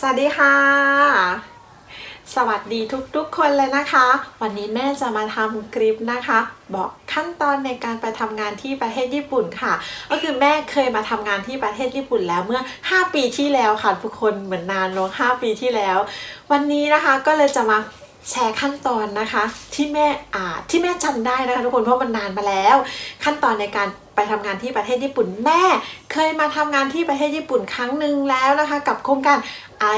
สวัสดีค่ะ สวัสดีทุกๆคนเลยนะคะ วันนี้แม่จะมาทำคลิปนะคะ บอกขั้นตอนในการไปทำงานที่ประเทศญี่ปุ่นค่ะ ก็คือแม่เคยมาทำงานที่ประเทศญี่ปุ่นแล้วเมื่อ 5 ปีที่แล้วค่ะทุกคนเหมือนนานเนอะ5ปีที่แล้ว วันนี้นะคะก็เลยจะมา แชร์ขั้นตอนนะคะที่แม่อ่าที่แม่จำได้นะคะทุกคนเพราะมันนานมาแล้ว ขั้นตอนในการไปทำงานที่ประเทศญี่ปุ่นแม่ เคยมาทำงานที่ประเทศญี่ปุ่นครั้งหนึ่งแล้วนะคะ กับโครงการ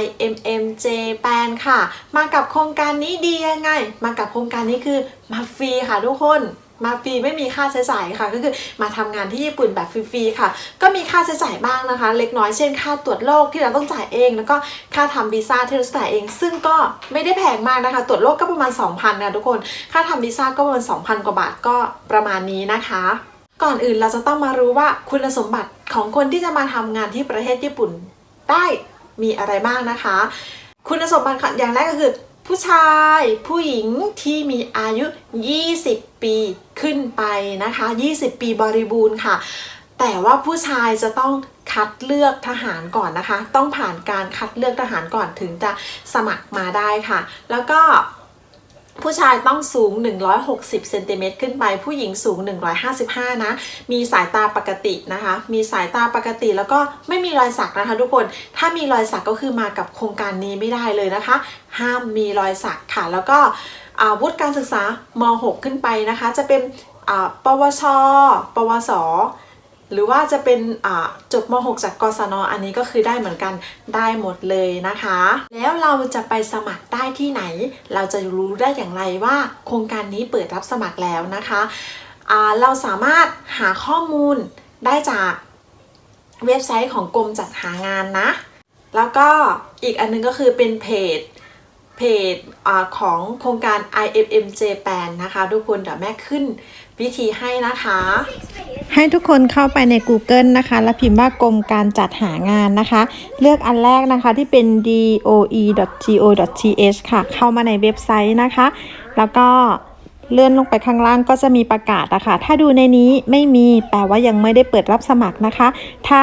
IMM Japan ค่ะ มากับโครงการนี้ดียังไง มากับโครงการนี้คือมาฟรีค่ะทุกคน มาฟรีไม่มีค่าใช้จ่ายค่ะ ก็คือมาทำงานที่ญี่ปุ่นแบบฟรีๆค่ะ ก็มีค่าใช้จ่ายบ้างนะคะ เล็กน้อยเช่น ค่าตรวจโรคที่เราต้องจ่ายเอง แล้วก็ค่าทำวีซ่าที่เราต้องจ่ายเอง ซึ่งก็ไม่ได้แพงมากนะคะ ตรวจโรคก็ประมาณ 2,000ค่ะทุกคน ค่าทำวีซ่าก็ประมาณ 2,000 กว่าบาทก็ประมาณนี้นะคะ ก่อนอื่นเราจะต้องมารู้ว่าคุณสมบัติของคนที่จะมาทำงานที่ประเทศญี่ปุ่น ได้มีอะไรบ้างนะคะ คุณสมบัติอย่างแรกก็คือ ผู้ชายผู้หญิงที่มีอายุ 20 ปีขึ้นไปนะคะ 20 ปีบริบูรณ์ค่ะ แต่ว่าผู้ชายจะต้องคัดเลือกทหารก่อนนะคะ ต้องผ่านการคัดเลือกทหารก่อนถึงจะสมัครมาได้ค่ะ แล้วก็ ผู้ชายต้องสูง 160เซนติเมตรขึ้นไป ผู้หญิงสูง 155 นะ มีสายตาปกตินะคะ มีสายตาปกติแล้วก็ไม่มีรอยสักนะคะทุกคน ถ้ามีรอยสักก็คือมากับโครงการนี้ไม่ได้เลยนะคะ ห้ามมีรอยสักค่ะ แล้วก็อาวุฒิการศึกษาม 6 ขึ้นไปนะคะ จะเป็นปวช ปวส หรือว่าจะเป็นจบม .6 จากกศนอันนี้ก็คือได้เหมือนกันได้หมดเลยนะคะ แล้วเราจะไปสมัครได้ที่ไหน เราจะรู้ได้อย่างไรว่า โครงการนี้เปิดรับสมัครแล้วนะคะเราสามารถหาข้อมูลได้จากเว็บไซต์ของกรมจัดหางานนะ แล้วก็อีกอันนึงก็คือเป็นเพจเพจอของโครงการ IFM Japan นะคะ ทุกคนเดี๋ยวแม่ขึ้น วิธีให้นะคะ ให้ทุกคนเข้าไปใน Google นะคะ แล้วพิมพ์ว่ากรมการจัดหางานนะคะ เลือกอันแรกนะคะที่เป็น doe.go.th ค่ะ เข้ามาในเว็บไซต์นะคะ แล้วก็เลื่อนลงไปข้างล่างก็จะมีประกาศนะคะ ถ้าดูในนี้ไม่มีแปลว่ายังไม่ได้เปิดรับสมัครนะคะ ถ้า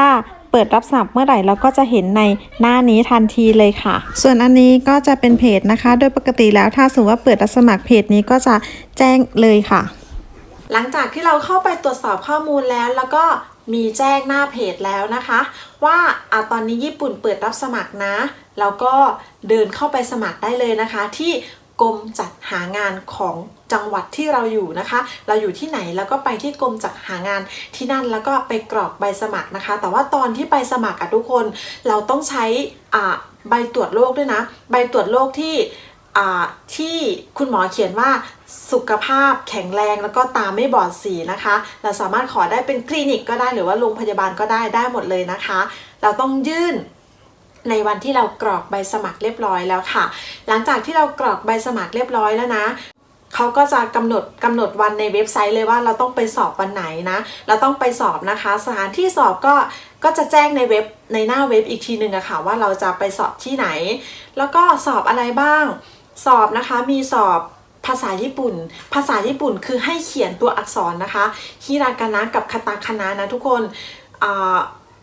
เปิดรับสมัครเมื่อไหร่เราก็จะเห็นในหน้านี้ทันทีเลยค่ะ ส่วนอันนี้ก็จะเป็นเพจนะคะ โดยปกติแล้วถ้าสมมติว่าเปิดรับสมัครเพจนี้ก็จะแจ้งเลยค่ะ หลังจากที่เราเข้าไปตรวจสอบข้อมูลแล้ว แล้วก็มีแจ้งหน้าเพจแล้วนะคะ ว่าอะตอนนี้ญี่ปุ่นเปิดรับสมัครนะ แล้วก็เดินเข้าไปสมัครได้เลยนะคะ ที่กรมจัดหางานของจังหวัดที่เราอยู่นะคะ เราอยู่ที่ไหนแล้วก็ไปที่กรมจัดหางานที่นั่นแล้วก็ไปกรอกใบสมัครนะคะ แต่ว่าตอนที่ไปสมัครอะทุกคนเราต้องใช้อ่าใบตรวจโรคด้วยนะ ใบตรวจโรคที่ ที่คุณหมอเขียนว่าสุขภาพแข็งแรงแล้วก็ตาไม่บอดสีนะคะ เราสามารถขอได้เป็นคลินิกก็ได้หรือว่าโรงพยาบาลก็ได้ได้หมดเลยนะคะ เราต้องยื่นในวันที่เรากรอกใบสมัครเรียบร้อยแล้วค่ะ หลังจากที่เรากรอกใบสมัครเรียบร้อยแล้วนะเขาก็จะกำหนดกำหนดวันในเว็บไซต์เลยว่าเราต้องไปสอบวันไหนนะ เราต้องไปสอบนะคะ สถานที่สอบก็ก็จะแจ้งในเว็บในหน้าเว็บอีกทีหนึ่งอะค่ะว่าเราจะไปสอบที่ไหน แล้วก็สอบอะไรบ้าง สอบนะคะมีสอบภาษาญี่ปุ่น ภาษาญี่ปุ่นคือให้เขียนตัวอักษรนะคะฮิรากานะกับคาตาคานะนะทุกคนอ,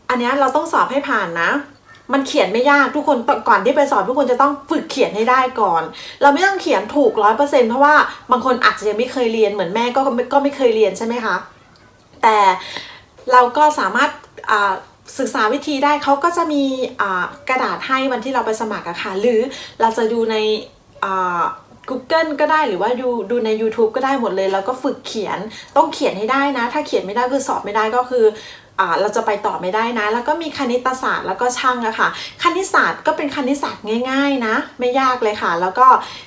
อันนี้เราต้องสอบให้ผ่านนะ มันเขียนไม่ยากทุกคนก่อนที่ไปสอบทุกคนจะต้องฝึกเขียนให้ได้ก่อน เราไม่ต้องเขียนถูกร้อยเปอร์เซ็นต์เพราะว่าบางคนอาจจะยังไม่เคยเรียนเหมือนแม่ก็ก็ไม่เคยเรียนใช่ไหมคะแต่เราก็สามารถศึกษาวิธีได้เขาก็จะมีอ่ากระดาษให้วันที่เราไปสมัครอะค่ะหรือเราจะดูใน Google ก็ได้หรือว่าดูดูใน YouTube ก็ได้หมดเลย แล้วก็ฝึกเขียนต้องเขียนให้ได้นะ ถ้าเขียนไม่ได้คือสอบไม่ได้ก็คือเราจะไปต่อไม่ได้นะ แล้วก็มีคณิตศาสตร์แล้วก็ช่างอะค่ะ คณิตศาสตร์ก็เป็นคณิตศาสตร์ง่าย ๆ นะ ไม่ยากเลยค่ะ แล้วก็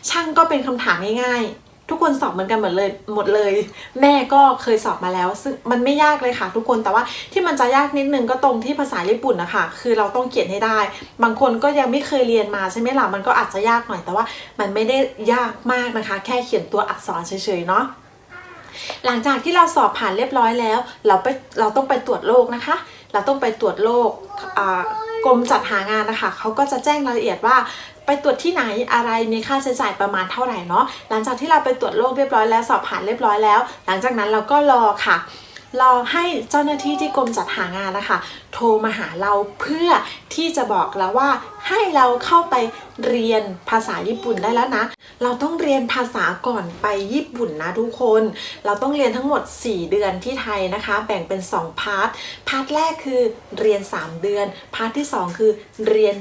ช่างก็เป็นคำถามง่ายๆ ทุกคนสอบเหมือนกันหมดเลยหมดเลย แม่ก็เคยสอบมาแล้ว ซึ่งมันไม่ยากเลยค่ะทุกคนแต่ว่าที่มันจะยากนิดนึงก็ตรงที่ภาษาญี่ปุ่นนะคะคือเราต้องเขียนให้ได้ บางคนก็ยังไม่เคยเรียนมาใช่ไหมล่ะมันก็อาจจะยากหน่อยแต่ว่า มันไม่ได้ยากมากนะคะ แค่เขียนตัวอักษรเฉยๆเนาะหลังจากที่เราสอบผ่านเรียบร้อยแล้ว เราไปเราต้องไปตรวจโรคนะคะ เราต้องไปตรวจโรคกรมจัดหางานนะคะเขาก็จะแจ้งรายละเอียดว่าไปตรวจที่ไหนอะไรมีค่าใช้จ่ายประมาณเท่าไหร่เนาะหลังจากที่เราไปตรวจโรคเรียบร้อยแล้วสอบผ่านเรียบร้อยแล้ว หลังจากนั้นเราก็รอค่ะรอให้เจ้าหน้าที่ที่กรมจัดหางานนะคะโทรมาหาเราเพื่อที่จะบอกเราว่าให้เราเข้าไปเรียนภาษาญี่ปุ่นได้แล้วนะ เราต้องเรียนภาษาก่อนไปญี่ปุ่นนะทุกคน เราต้องเรียนทั้งหมด 4 เดือนที่ไทยนะคะ แบ่งเป็น 2 พาร์ท พาร์ทแรกคือเรียน 3 เดือน พาร์ทที่ 2 คือเรียน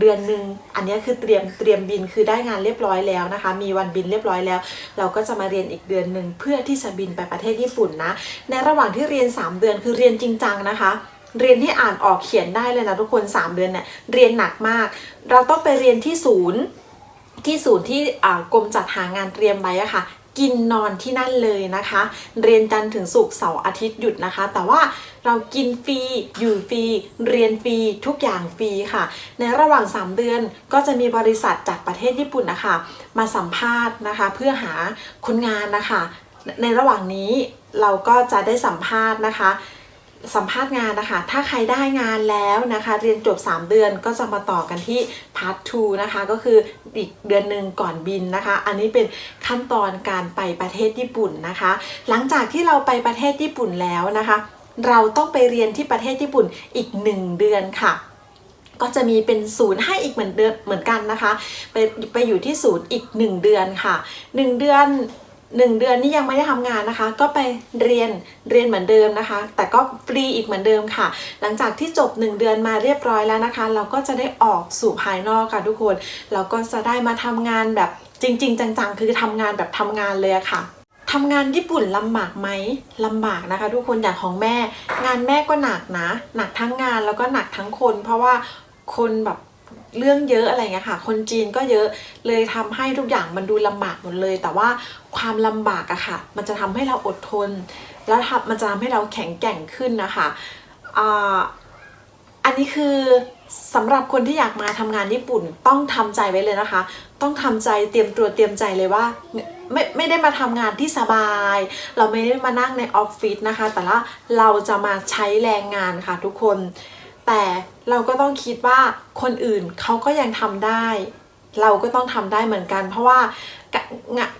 เดือนหนึ่ง อันนี้คือเตรียมเตรียมบินคือได้งานเรียบร้อยแล้วนะคะ มีวันบินเรียบร้อยแล้ว เราก็จะมาเรียนอีกเดือนหนึ่งเพื่อที่จะบินไปประเทศญี่ปุ่นนะ ในระหว่างที่เรียน 3 เดือนคือเรียนจริงจังนะคะ เรียนที่อ่านออกเขียนได้เลยนะทุกคน 3 เดือนเนี่ยเรียนหนักมาก เราต้องไปเรียนที่ศูนย์ที่ศูนย์ที่กรมจัดหางานเตรียมไว้อะค่ะกินนอนที่นั่นเลยนะคะ เรียนจันทร์ถึงศุกร์เสาร์อาทิตย์หยุดนะคะ แต่ว่าเรากินฟรีอยู่ฟรีเรียนฟรีทุกอย่างฟรีค่ะ ในระหว่าง 3 เดือนก็จะมีบริษัทจากประเทศญี่ปุ่นนะคะ มาสัมภาษณ์นะคะ เพื่อหาคนงานนะคะ ในระหว่างนี้เราก็จะได้สัมภาษณ์นะคะ สัมภาษณ์งานนะคะ ถ้าใครได้งานแล้วนะคะ เรียนจบ 3 เดือนก็จะมาต่อกันที่พาร์ท 2 นะคะ ก็คืออีกเดือนหนึ่งก่อนบินนะคะ อันนี้เป็นขั้นตอนการไปประเทศญี่ปุ่นนะคะ หลังจากที่เราไปประเทศญี่ปุ่นแล้วนะคะ เราต้องไปเรียนที่ประเทศญี่ปุ่นอีก 1 เดือนค่ะก็จะมีเป็นศูนย์ให้อีกเหมือนเดิมเหมือนกันนะคะ ไปไปอยู่ที่ศูนย์อีก 1 เดือนค่ะ 1 เดือน 1 เดือนนี่ยังไม่ได้ทำงานนะคะ ก็ไปเรียนเรียนเหมือนเดิมนะคะ แต่ก็ฟรีอีกเหมือนเดิมค่ะ หลังจากที่จบ 1 เดือนมาเรียบร้อยแล้วนะคะ เราก็จะได้ออกสู่ภายนอกค่ะทุกคน เราก็จะได้มาทำงานแบบจริง ๆ จังๆ คือทำงานแบบทำงานเลยค่ะทำงานญี่ปุ่นลำบากไหมลำบากนะคะ ทุกคนอย่างของแม่ งานแม่ก็หนักนะ หนักทั้งงานแล้วก็หนักทั้งคน เพราะว่าคนแบบ เรื่องเยอะอะไรเงี้ยค่ะ คนจีนก็เยอะเลยทำให้ทุกอย่างมันดูลำบากหมดเลย แต่ว่าความลำบากอะค่ะ มันจะทำให้เราอดทน แล้วทำมันจะทำให้เราแข็งแกร่งขึ้นนะคะอ่าอันนี้คือสำหรับคนที่อยากมาทำงานญี่ปุ่นต้องทำใจไว้เลยนะคะ ต้องทำใจเตรียมตัวเตรียมใจเลยว่าไม่ไม่ได้มาทำงานที่สบาย เราไม่ได้มานั่งในออฟฟิศนะคะ แต่ละเราจะมาใช้แรงงานค่ะทุกคน แต่เราก็ต้องคิดว่าคนอื่นเขาก็ยังทำได้ เราก็ต้องทำได้เหมือนกัน เพราะว่า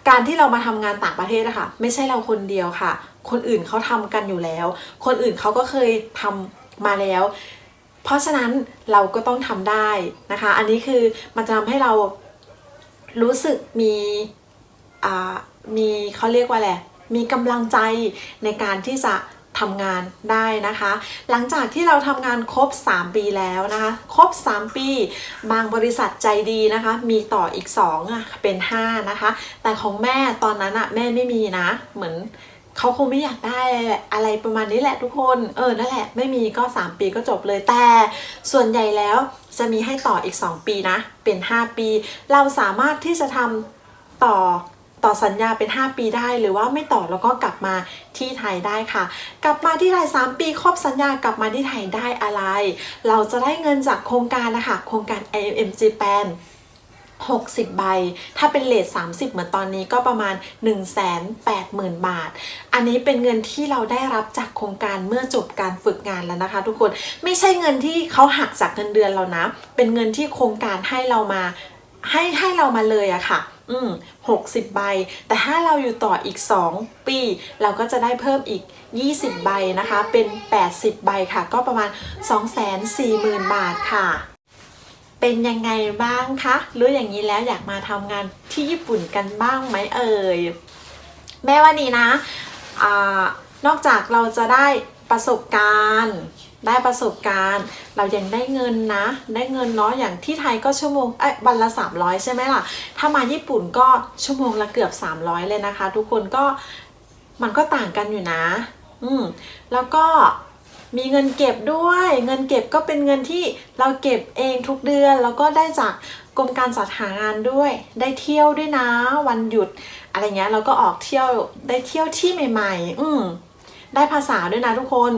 การที่เรามาทำงานต่างประเทศอะค่ะไม่ใช่เราคนเดียวค่ะ คนอื่นเขาทำกันอยู่แล้ว คนอื่นเขาก็เคยทำมาแล้ว เพราะฉะนั้นเราก็ต้องทำได้นะคะ อันนี้คือมันจะทำให้เรารู้สึกมีมีเขาเรียกว่าอะไรมีกำลังใจในการที่จะ ทำงานได้นะคะ หลังจากที่เราทำงานครบ 3 ปีแล้วนะคะ ครบ 3 ปี บางบริษัทใจดีนะคะ มีต่ออีก2อะเป็น 5 นะคะ แต่ของแม่ตอนนั้นอะแม่ไม่มีนะ เหมือนเขาคงไม่อยากได้อะไรประมาณนี้แหละทุกคน เออ นั่นแหละ ไม่มีก็ 3 ปีก็จบเลย แต่ส่วนใหญ่แล้วจะมีให้ต่ออีก 2 ปีนะ เป็น 5 ปี เราสามารถที่จะทำต่อ ต่อสัญญาเป็น 5 ปีได้หรือว่าไม่ต่อแล้วก็กลับมาที่ไทยได้ค่ะ กลับมาที่ไทย 3 ปีครบสัญญากลับมาที่ไทยได้อะไร เราจะได้เงินจากโครงการนะคะโครงการ IMM Japan 60 ใบ ถ้าเป็นเลท30 เหมือนตอนนี้ก็ประมาณ 180,000 บาท อันนี้เป็นเงินที่เราได้รับจากโครงการเมื่อจบการฝึกงานแล้วนะคะ ทุกคน ไม่ใช่เงินที่เขาหักจากเงินเดือนเรานะ เป็นเงินที่โครงการให้เรามา ให้ให้เรามาเลยอะค่ะ อืม60ใบ แต่ถ้าเราอยู่ต่ออีก 2 ปี เราก็จะได้เพิ่มอีก 20 ใบนะคะ เป็น 80 ใบค่ะ ก็ประมาณ 240,000 บาทค่ะเป็นยังไงบ้างคะ รู้อย่างนี้แล้วอยากมาทำงานที่ญี่ปุ่นกันบ้างไหมเอ่ย แม่ว่านี่นะอนอกจากเราจะได้ประสบการณ์ ได้ประสบการณ์ เรายังได้เงินนะ ได้เงินเนาะอย่างที่ไทยก็ชั่วโมงเอ้ยวันละ 300 ใช่ไหมล่ะ ถ้ามาญี่ปุ่นก็ชั่วโมงละเกือบ 300 เลยนะคะ ทุกคนก็มันก็ต่างกันอยู่นะ อืมแล้วก็มีเงินเก็บด้วย เงินเก็บก็เป็นเงินที่เราเก็บเองทุกเดือน แล้วก็ได้จากกรมการจัดหางานด้วย ได้เที่ยวด้วยนะ วันหยุด อะไรเงี้ยเราก็ออกเที่ยวได้เที่ยวที่ใหม่ ๆ อืมได้ภาษาด้วยนะทุกคน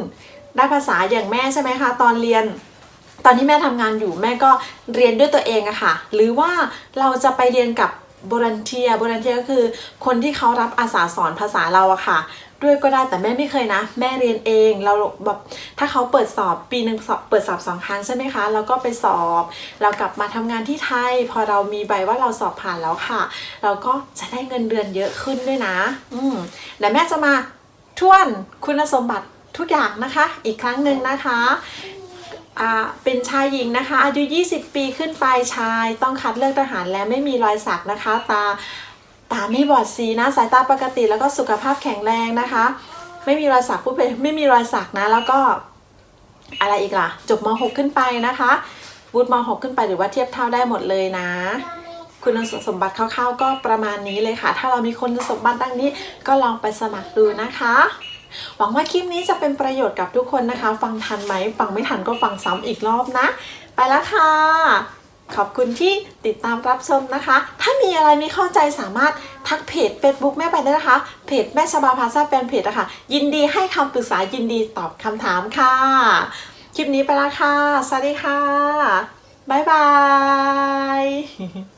ได้ภาษาอย่างแม่ใช่ไหมคะ ตอนเรียนตอนที่แม่ทำงานอยู่แม่ก็เรียนด้วยตัวเองอะค่ะ หรือว่าเราจะไปเรียนกับ b o l u n t e e r b o l u n t e e r ก็คือคนที่เขารับอาสาสอนภาษาเราอะค่ะ ด้วยก็ได้แต่แม่ไม่เคยนะ แม่เรียนเองเราแบบถ้าเขาเปิดสอบปีหนึ่งสอบเปิดสอบสองครั้งใช่ไหมคะแล้วก็ไปสอบ เรากลับมาทำงานที่ไทย พอเรามีใบว่าเราสอบผ่านแล้วค่ะ เราก็จะได้เงินเดือนเยอะขึ้นด้วยนะ อืมเดี๋ยวแม่จะมาทวนคุณสมบัติ ทุกอย่างนะคะ อีกครั้งหนึ่งนะคะเป็นชายหญิงนะคะ อายุ 20 ปีขึ้นไปชาย ต้องคัดเลือกทหารและไม่มีรอยสักนะคะ ตาตาไม่บอดสีนะสายตาปกติแล้วก็สุขภาพแข็งแรงนะคะ ไม่มีรอยสักผู้เป็นไม่มีรอยสักนะ แล้วก็อะไรอีกล่ะ จบม .6 ขึ้นไปนะคะวุฒิม .6 ขึ้นไปหรือว่าเทียบเท่าได้หมดเลยนะ คุณสมบัติคร่าวๆก็ประมาณนี้เลยค่ะ ถ้าเรามีคุณสมบัติดังนี้ก็ลองไปสมัครดูนะคะ หวังว่าคลิปนี้จะเป็นประโยชน์กับทุกคนนะคะ ฟังทันไหมฟังไม่ทันก็ฟังซ้ำอีกรอบนะ ไปแล้วค่ะ ขอบคุณที่ติดตามรับชมนะคะ ถ้ามีอะไรไม่เข้าใจสามารถทักเพจ Facebook แม่ไปได้นะคะ เพจแม่ชบาพาซาแฟนเพจนะคะยินดีให้คำปรึกษายินดีตอบคำถามค่ะ คลิปนี้ไปแล้วค่ะ สวัสดีค่ะ บ๊ายบาย